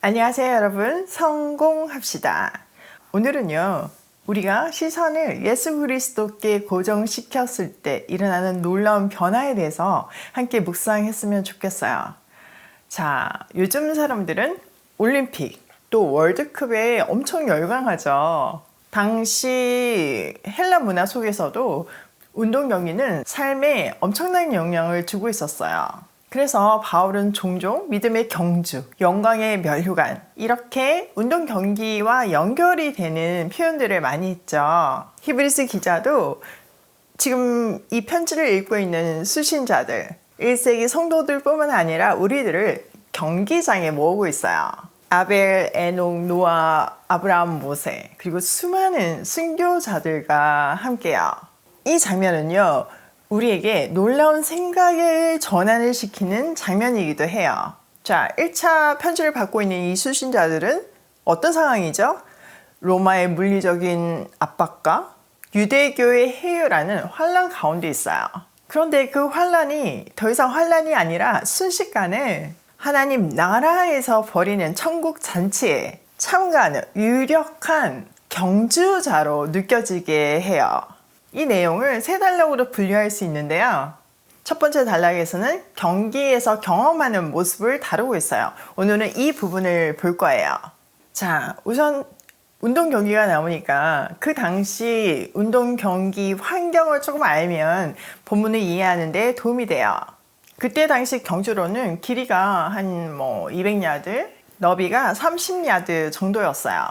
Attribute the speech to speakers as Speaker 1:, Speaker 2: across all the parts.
Speaker 1: 안녕하세요, 여러분. 성공합시다. 오늘은요, 우리가 시선을 예수 그리스도께 고정시켰을 때 일어나는 놀라운 변화에 대해서 함께 묵상했으면 좋겠어요. 자, 요즘 사람들은 올림픽, 또 월드컵에 엄청 열광하죠. 당시 헬라 문화 속에서도 운동 경기는 삶에 엄청난 영향을 주고 있었어요. 그래서 바울은 종종 믿음의 경주, 영광의 멸류관 이렇게 운동 경기와 연결이 되는 표현들을 많이 했죠. 히브리스 기자도 지금 이 편지를 읽고 있는 수신자들, 1세기 성도들뿐만 아니라 우리들을 경기장에 모으고 있어요. 아벨, 에녹, 노아, 아브라함, 모세 그리고 수많은 순교자들과 함께요. 이 장면은요. 우리에게 놀라운 생각의 전환을 시키는 장면이기도 해요. 자, 1차 편지를 받고 있는 이 수신자들은 어떤 상황이죠? 로마의 물리적인 압박과 유대교의 해유라는 환란 가운데 있어요. 그런데 그 환란이 더 이상 환란이 아니라 순식간에 하나님 나라에서 벌이는 천국 잔치에 참가하는 유력한 경주자로 느껴지게 해요. 이 내용을 세 단락으로 분류할 수 있는데요. 첫 번째 단락에서는 경기에서 경험하는 모습을 다루고 있어요. 오늘은 이 부분을 볼 거예요. 자, 우선 운동 경기가 나오니까 그 당시 운동 경기 환경을 조금 알면 본문을 이해하는데 도움이 돼요. 그때 당시 경주로는 길이가 한 뭐 200야드, 너비가 30야드 정도였어요.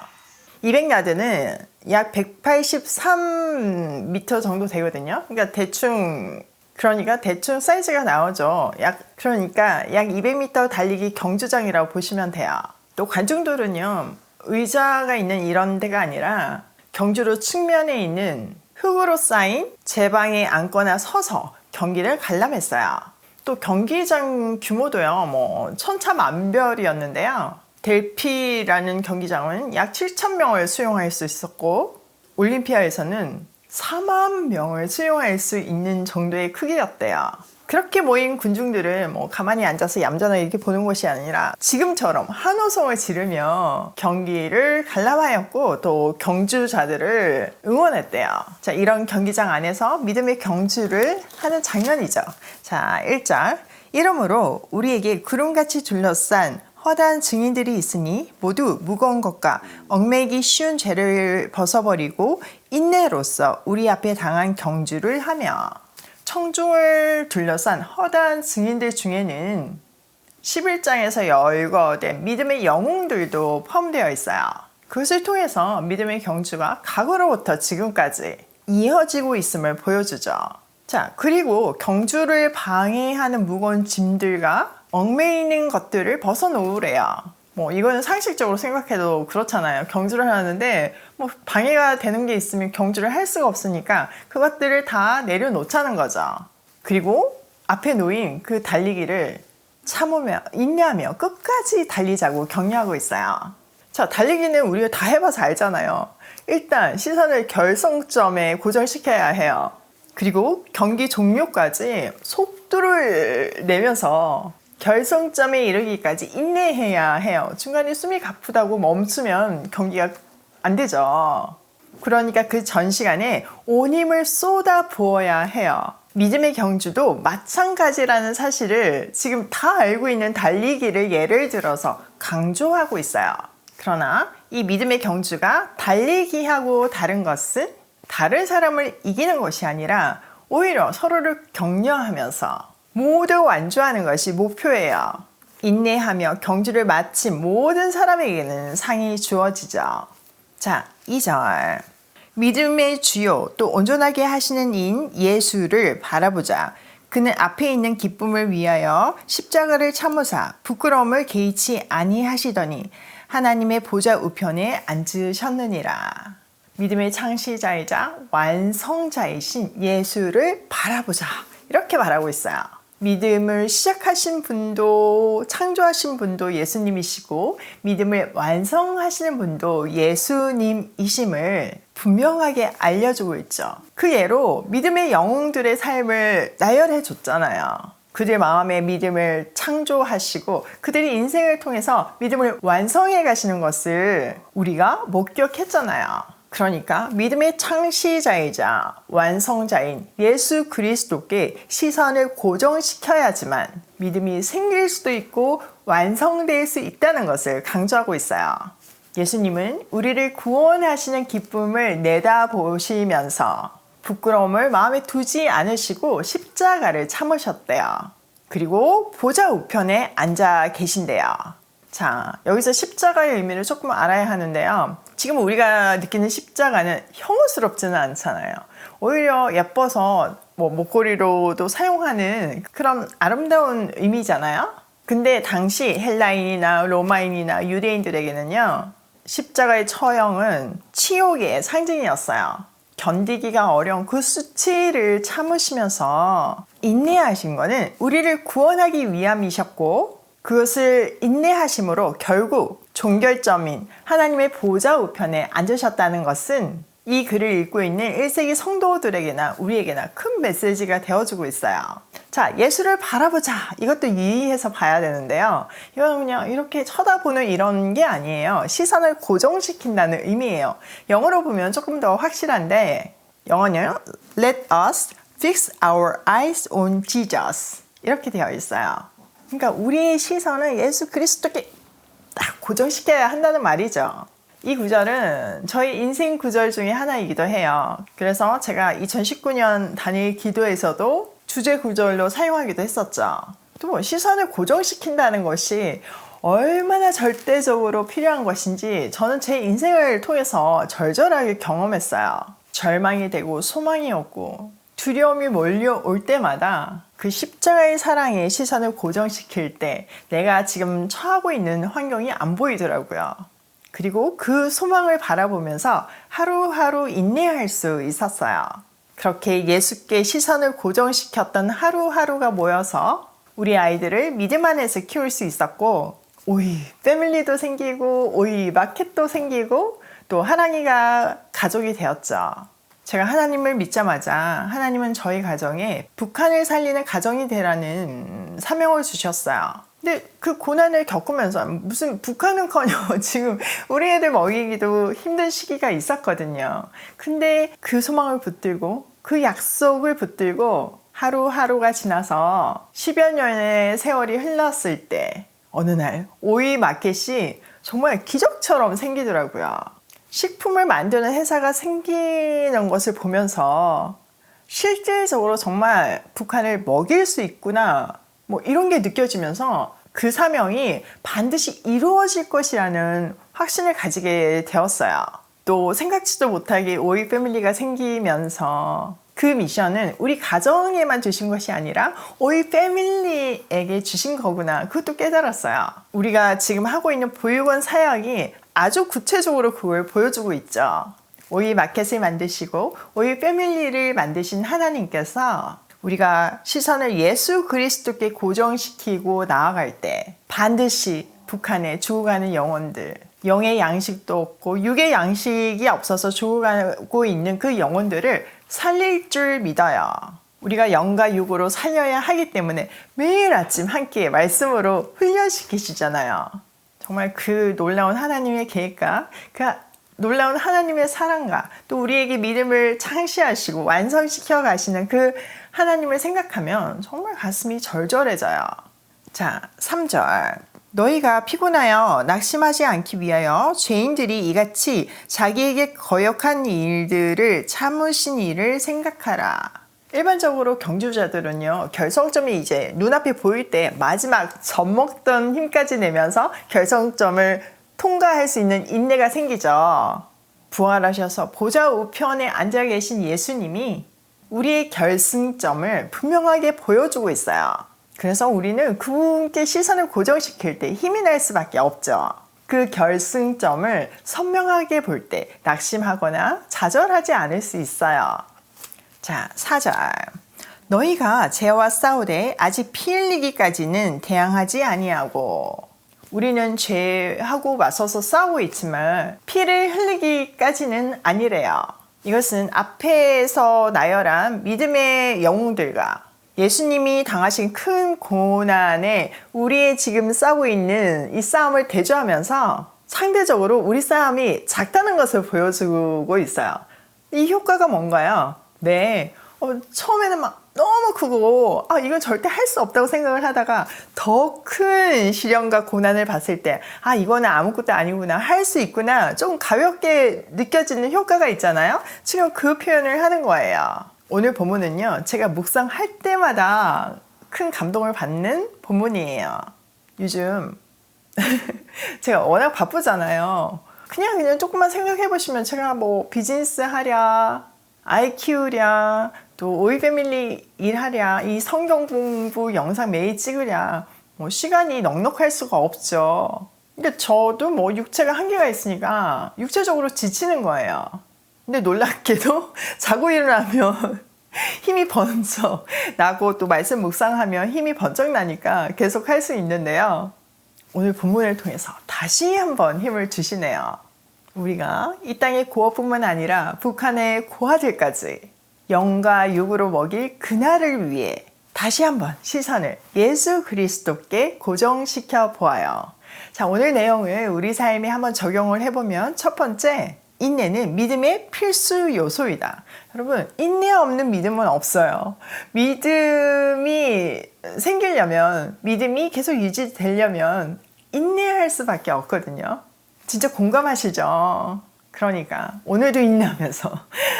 Speaker 1: 200야드는 약 183m 정도 되거든요. 그러니까 대충 그러니까 대충 사이즈가 나오죠. 약 그러니까 약 200m 달리기 경주장이라고 보시면 돼요. 또 관중들은요 의자가 있는 이런 데가 아니라 경주로 측면에 있는 흙으로 쌓인 제방에 앉거나 서서 경기를 관람했어요. 또 경기장 규모도요 뭐 천차만별이었는데요. 델피라는 경기장은 약 7천 명을 수용할 수 있었고 올림피아에서는 4만 명을 수용할 수 있는 정도의 크기였대요. 그렇게 모인 군중들은 뭐 가만히 앉아서 얌전하게 이렇게 보는 것이 아니라 지금처럼 한호성을 지르며 경기를 관람하였고 또 경주자들을 응원했대요. 자, 이런 경기장 안에서 믿음의 경주를 하는 장면이죠. 자, 1절. 이러므로 우리에게 구름같이 둘러싼 허다한 증인들이 있으니 모두 무거운 것과 얽매기 쉬운 죄를 벗어버리고 인내로서 우리 앞에 당한 경주를 하며 청중을 둘러싼 허다한 증인들 중에는 11장에서 열거된 믿음의 영웅들도 포함되어 있어요. 그것을 통해서 믿음의 경주가 과거로부터 지금까지 이어지고 있음을 보여주죠. 자, 그리고 경주를 방해하는 무거운 짐들과 얽매이는 것들을 벗어놓으래요. 뭐 이거는 상식적으로 생각해도 그렇잖아요. 경주를 하는데 뭐 방해가 되는 게 있으면 경주를 할 수가 없으니까 그것들을 다 내려놓자는 거죠. 그리고 앞에 놓인 그 달리기를 참으며 인내하며 끝까지 달리자고 격려하고 있어요. 자, 달리기는 우리가 다 해봐서 알잖아요. 일단 시선을 결성점에 고정시켜야 해요. 그리고 경기 종료까지 속도를 내면서 결성점에 이르기까지 인내해야 해요. 중간에 숨이 가쁘다고 멈추면 경기가 안 되죠. 그러니까 그 전 시간에 온 힘을 쏟아 부어야 해요. 믿음의 경주도 마찬가지라는 사실을 지금 다 알고 있는 달리기를 예를 들어서 강조하고 있어요. 그러나 이 믿음의 경주가 달리기하고 다른 것은 다른 사람을 이기는 것이 아니라 오히려 서로를 격려하면서 모두 완주하는 것이 목표예요. 인내하며 경주를 마친 모든 사람에게는 상이 주어지죠. 자, 2절. 믿음의 주요 또 온전하게 하시는 인 예수를 바라보자. 그는 앞에 있는 기쁨을 위하여 십자가를 참으사 부끄러움을 개의치 아니하시더니 하나님의 보좌 우편에 앉으셨느니라. 믿음의 창시자이자 완성자이신 예수를 바라보자. 이렇게 말하고 있어요. 믿음을 시작하신 분도 창조하신 분도 예수님이시고 믿음을 완성하시는 분도 예수님이심을 분명하게 알려주고 있죠. 그 예로 믿음의 영웅들의 삶을 나열해 줬잖아요. 그들 마음의 믿음을 창조하시고 그들의 인생을 통해서 믿음을 완성해 가시는 것을 우리가 목격했잖아요. 그러니까 믿음의 창시자이자 완성자인 예수 그리스도께 시선을 고정시켜야지만 믿음이 생길 수도 있고 완성될 수 있다는 것을 강조하고 있어요. 예수님은 우리를 구원하시는 기쁨을 내다보시면서 부끄러움을 마음에 두지 않으시고 십자가를 참으셨대요. 그리고 보좌 우편에 앉아 계신대요. 자, 여기서 십자가의 의미를 조금 알아야 하는데요. 지금 우리가 느끼는 십자가는 혐오스럽지는 않잖아요. 오히려 예뻐서 뭐 목걸이로도 사용하는 그런 아름다운 의미잖아요. 근데 당시 헬라인이나 로마인이나 유대인들에게는요, 십자가의 처형은 치욕의 상징이었어요. 견디기가 어려운 그 수치를 참으시면서 인내하신 것은 우리를 구원하기 위함이셨고 그것을 인내하심으로 결국 종결점인 하나님의 보좌 우편에 앉으셨다는 것은 이 글을 읽고 있는 1세기 성도들에게나 우리에게나 큰 메시지가 되어주고 있어요. 자, 예수를 바라보자. 이것도 유의해서 봐야 되는데요. 이건 그냥 이렇게 쳐다보는 이런 게 아니에요. 시선을 고정시킨다는 의미예요. 영어로 보면 조금 더 확실한데, 영어는요. Let us fix our eyes on Jesus. 이렇게 되어 있어요. 그러니까 우리의 시선을 예수 그리스도께 딱 고정시켜야 한다는 말이죠. 이 구절은 저희 인생 구절 중에 하나이기도 해요. 그래서 제가 2019년 단일 기도에서도 주제 구절로 사용하기도 했었죠. 또뭐 시선을 고정시킨다는 것이 얼마나 절대적으로 필요한 것인지 저는 제 인생을 통해서 절절하게 경험했어요. 절망이 되고 소망이 없고 두려움이 몰려올 때마다 그 십자가의 사랑에 시선을 고정시킬 때 내가 지금 처하고 있는 환경이 안 보이더라고요. 그리고 그 소망을 바라보면서 하루하루 인내할 수 있었어요. 그렇게 예수께 시선을 고정시켰던 하루하루가 모여서 우리 아이들을 믿음 안에서 키울 수 있었고, 오이 패밀리도 생기고, 오이 마켓도 생기고, 또 하랑이가 가족이 되었죠. 제가 하나님을 믿자마자 하나님은 저희 가정에 북한을 살리는 가정이 되라는 사명을 주셨어요. 근데 그 고난을 겪으면서 무슨 북한은커녕 지금 우리 애들 먹이기도 힘든 시기가 있었거든요. 근데 그 소망을 붙들고 그 약속을 붙들고 하루하루가 지나서 10여 년의 세월이 흘렀을 때 어느 날 오이 마켓이 정말 기적처럼 생기더라고요. 식품을 만드는 회사가 생기는 것을 보면서 실질적으로 정말 북한을 먹일 수 있구나 뭐 이런 게 느껴지면서 그 사명이 반드시 이루어질 것이라는 확신을 가지게 되었어요. 또 생각지도 못하게 오이 패밀리가 생기면서 그 미션은 우리 가정에만 주신 것이 아니라 오이 패밀리에게 주신 거구나. 그것도 깨달았어요. 우리가 지금 하고 있는 보육원 사역이 아주 구체적으로 그걸 보여주고 있죠. 오이 마켓을 만드시고 오이 패밀리를 만드신 하나님께서 우리가 시선을 예수 그리스도께 고정시키고 나아갈 때 반드시 북한에 죽어가는 영혼들, 영의 양식도 없고 육의 양식이 없어서 죽어가고 있는 그 영혼들을 살릴 줄 믿어요. 우리가 영과 육으로 살려야 하기 때문에 매일 아침 함께 말씀으로 훈련시키시잖아요. 정말 그 놀라운 하나님의 계획과 그 놀라운 하나님의 사랑과 또 우리에게 믿음을 창시하시고 완성시켜 가시는 그 하나님을 생각하면 정말 가슴이 절절해져요. 자, 3절. 너희가 피곤하여 낙심하지 않기 위하여 죄인들이 이같이 자기에게 거역한 일들을 참으신 일을 생각하라. 일반적으로 경주자들은요, 결성점이 이제 눈앞에 보일 때 마지막 젖먹던 힘까지 내면서 결성점을 통과할 수 있는 인내가 생기죠. 부활하셔서 보좌 우편에 앉아 계신 예수님이 우리의 결승점을 분명하게 보여주고 있어요. 그래서 우리는 그분께 시선을 고정시킬 때 힘이 날 수밖에 없죠. 그 결승점을 선명하게 볼 때 낙심하거나 좌절하지 않을 수 있어요. 자, 4절. 너희가 죄와 싸우되 아직 피 흘리기까지는 대항하지 아니하고 우리는 죄하고 맞서서 싸우고 있지만 피를 흘리기까지는 아니래요. 이것은 앞에서 나열한 믿음의 영웅들과 예수님이 당하신 큰 고난에 우리의 지금 싸우고 있는 이 싸움을 대조하면서 상대적으로 우리 싸움이 작다는 것을 보여주고 있어요. 이 효과가 뭔가요? 네. 어, 처음에는 막 너무 크고, 아, 이건 절대 할 수 없다고 생각을 하다가 더 큰 시련과 고난을 봤을 때, 아, 이거는 아무것도 아니구나. 할 수 있구나. 좀 가볍게 느껴지는 효과가 있잖아요? 지금 그 표현을 하는 거예요. 오늘 본문은요, 제가 묵상할 때마다 큰 감동을 받는 본문이에요. 요즘 제가 워낙 바쁘잖아요. 그냥 그냥 조금만 생각해 보시면 제가 뭐 비즈니스 하랴, 아이 키우랴, 또 오이 패밀리 일하랴, 이 성경 공부 영상 매일 찍으랴, 뭐 시간이 넉넉할 수가 없죠. 그러니까 저도 뭐 육체가 한계가 있으니까 육체적으로 지치는 거예요. 근데 놀랍게도 자고 일어나면 힘이 번쩍 나고 또 말씀 묵상하면 힘이 번쩍 나니까 계속 할 수 있는데요. 오늘 본문을 통해서 다시 한번 힘을 주시네요. 우리가 이 땅의 고아뿐만 아니라 북한의 고아들까지 영과 육으로 먹일 그날을 위해 다시 한번 시선을 예수 그리스도께 고정시켜 보아요. 자, 오늘 내용을 우리 삶에 한번 적용을 해보면 첫 번째, 인내는 믿음의 필수 요소이다. 여러분, 인내 없는 믿음은 없어요. 믿음이 생기려면, 믿음이 계속 유지되려면 인내할 수밖에 없거든요. 진짜 공감하시죠? 그러니까 오늘도 인내하면서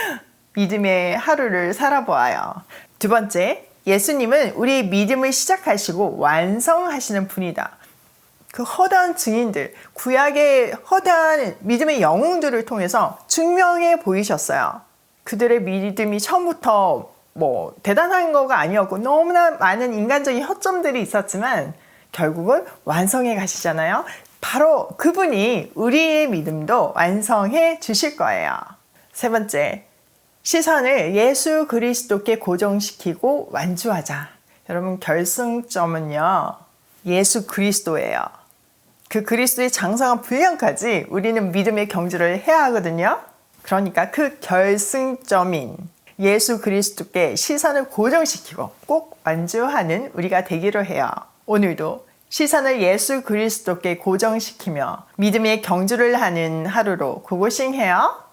Speaker 1: 믿음의 하루를 살아보아요. 두 번째, 예수님은 우리 믿음을 시작하시고 완성하시는 분이다. 그 허다한 증인들, 구약의 허다한 믿음의 영웅들을 통해서 증명해 보이셨어요. 그들의 믿음이 처음부터 뭐 대단한 거가 아니었고 너무나 많은 인간적인 허점들이 있었지만 결국은 완성해 가시잖아요. 바로 그분이 우리의 믿음도 완성해 주실 거예요. 세 번째, 시선을 예수 그리스도께 고정시키고 완주하자. 여러분, 결승점은요, 예수 그리스도예요. 그 그리스도의 장성한 분량까지 우리는 믿음의 경주를 해야 하거든요. 그러니까 그 결승점인 예수 그리스도께 시선을 고정시키고 꼭 완주하는 우리가 되기로 해요. 오늘도 시선을 예수 그리스도께 고정시키며 믿음의 경주를 하는 하루로 고고싱 해요.